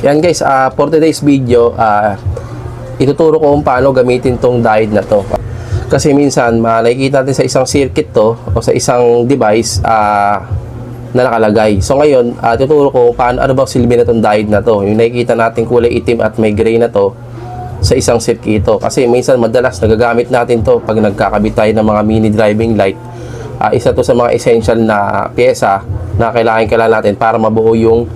Yan guys, ah, for today's video, ah, ituturo ko kung paano gamitin tong diode na to. Kasi minsan, ma- nakikita natin sa isang circuit to o sa isang device ah, na nakalagay. So ngayon, ah, tuturo ko paano, ano ba silbi na tong diode na to. Yung nakikita natin kulay itim at may gray na to sa isang circuito. Kasi minsan madalas nagagamit natin to pag nagkakabit tayo ng mga mini driving light. Ah, isa to sa mga essential na pyesa na kailangan kailangan natin para mabuo yung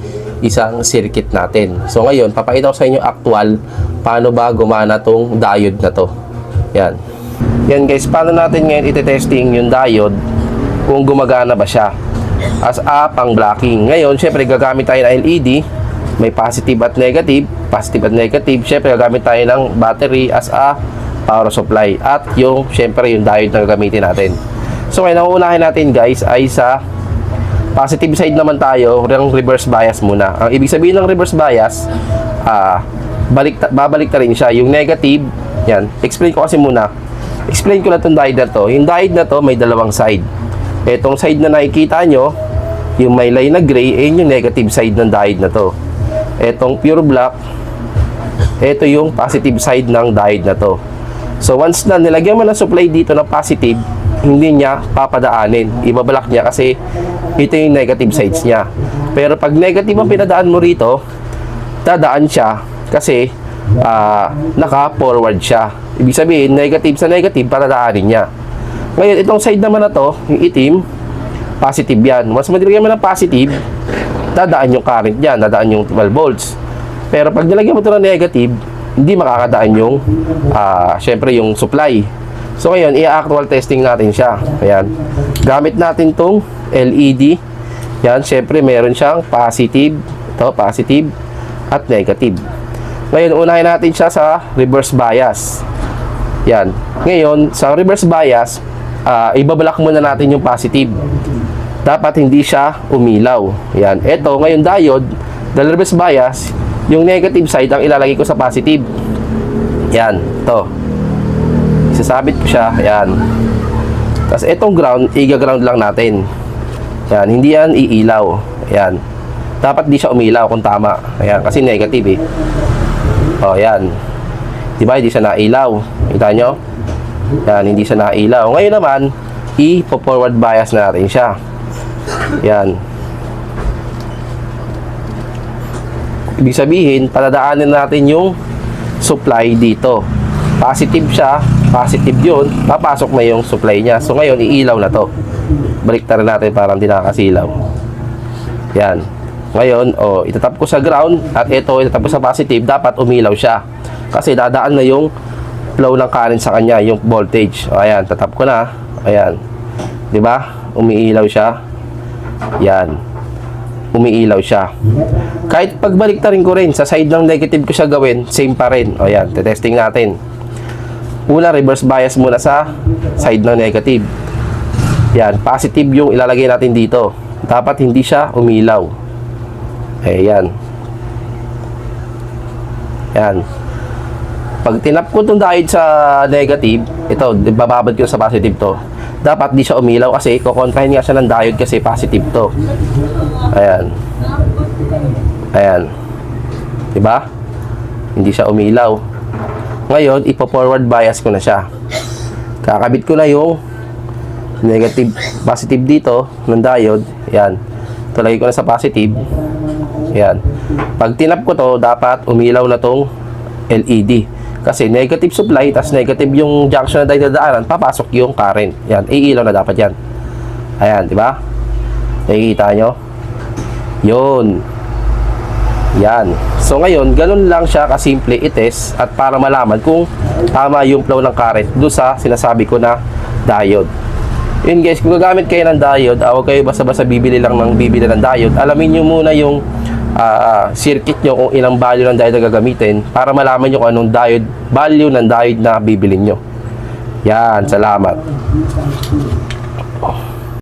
isang circuit natin. So ngayon, papakita ko sa inyo actual paano ba gumana tong diode na to. Yan. Yan guys, paano natin ngayon ite-testing yung diode kung gumagana ba siya as a pang blocking. Ngayon, syempre gagamit tayo ng LED, may positive at negative, positive at negative. Syempre gagamit tayo ng battery as a power supply at yung syempre yung diode na gagamitin natin. So ngayon, ang uunahin natin guys ay sa positive side naman tayo, ng reverse bias muna. Ang ibig sabihin ng reverse bias, ah balik babalik ta rin siya. Yung negative, yan. Explain ko kasi muna. Explain ko na itong diode na to. Yung diode na to may dalawang side. Etong side na nakikita nyo, yung may line na gray, eh yung negative side ng diode na to. Etong pure black, ito yung positive side ng diode na to. So once na nilagyan mo ng supply dito na positive, hindi niya papadaanin. Ibabalak niya kasi ito yung negative sides niya. Pero pag negative ang pinadaan mo rito, dadaan siya kasi ah, naka-forward siya. Ibig sabihin, negative sa negative, patadaanin niya. Ngayon, itong side naman na to, yung itim, positive yan. Once maglagyan mo ng positive, dadaan yung current yan, dadaan yung 12 volts. Pero pag nilagyan mo ito ng negative, hindi makakadaan yung, ah, syempre, yung supply. So ngayon, i-actual testing natin siya. Ayan. Gamit natin tong LED. Yan, syempre, meron siyang positive, ito, positive, at negative. Ngayon, unahin natin siya sa reverse bias. Yan. Ngayon, sa reverse bias, ah, ibabalak muna natin yung positive. Dapat hindi siya umilaw. Yan. Ito, ngayon diode, dahil reverse bias, yung negative side ang ilalagay ko sa positive. Yan. Ito. Isasabit ko siya. Yan. Tapos itong ground, iga-ground lang natin. Yan. Hindi yan iilaw. Yan. Dapat di siya umilaw kung tama. Ayan. Kasi negative eh. O, yan. Diba? Hindi siya nailaw. Kita nyo? Yan. Hindi siya nailaw. Ngayon naman, i-forward bias na natin siya. Yan. Ibig sabihin, patadaanin natin yung supply dito. Positive siya, positive yun, papasok na yung supply niya. So ngayon, iilaw na to. Balik rin natin parang di nakakasilaw. Yan. Ngayon, oh, itatap ko sa ground at ito itatap ko sa positive, dapat umilaw siya. Kasi dadaan na yung flow ng current sa kanya, yung voltage. O, ayan, tatap ko na. Ayan. 'Di ba? Umiilaw siya. Yan. Umiilaw siya. Kahit pagbalik ta rin ko rin, sa side ng negative ko siya gawin, same pa rin. O yan, testing natin. Una, reverse bias muna sa side ng negative. Yan, positive yung ilalagay natin dito. Dapat hindi siya umilaw. Eh, yan. Pag tinap ko itong diode sa negative, ito, bababad ko sa positive to. Dapat di siya umilaw kasi kukontrahin nga siya ng diode kasi positive to. Ayan. Ayan. Diba? Hindi siya umilaw. Ngayon, ipo-forward bias ko na siya. Kakabit ko na yung negative, positive dito ng diode. Ayan. Tulagay ko na sa positive. Ayan. Pag tinap ko to, dapat umilaw na tong LED. Kasi negative supply, tas negative yung junction na dadaanan, papasok yung current. Yan, iilaw na dapat yan. Ayan, di ba? Nakikita nyo? Yun. Yan. So ngayon, ganun lang siya kasimple itest at para malaman kung tama yung flow ng current do sa sinasabi ko na diode. Yun guys, kung gagamit kayo ng diode, ah, huwag kayo basta-basta bibili lang ng bibili ng diode. Alamin nyo muna yung ah, circuit nyo kung ilang value ng diode na gagamitin para malaman nyo kung anong diode, value ng diode na bibilin nyo. Yan, salamat.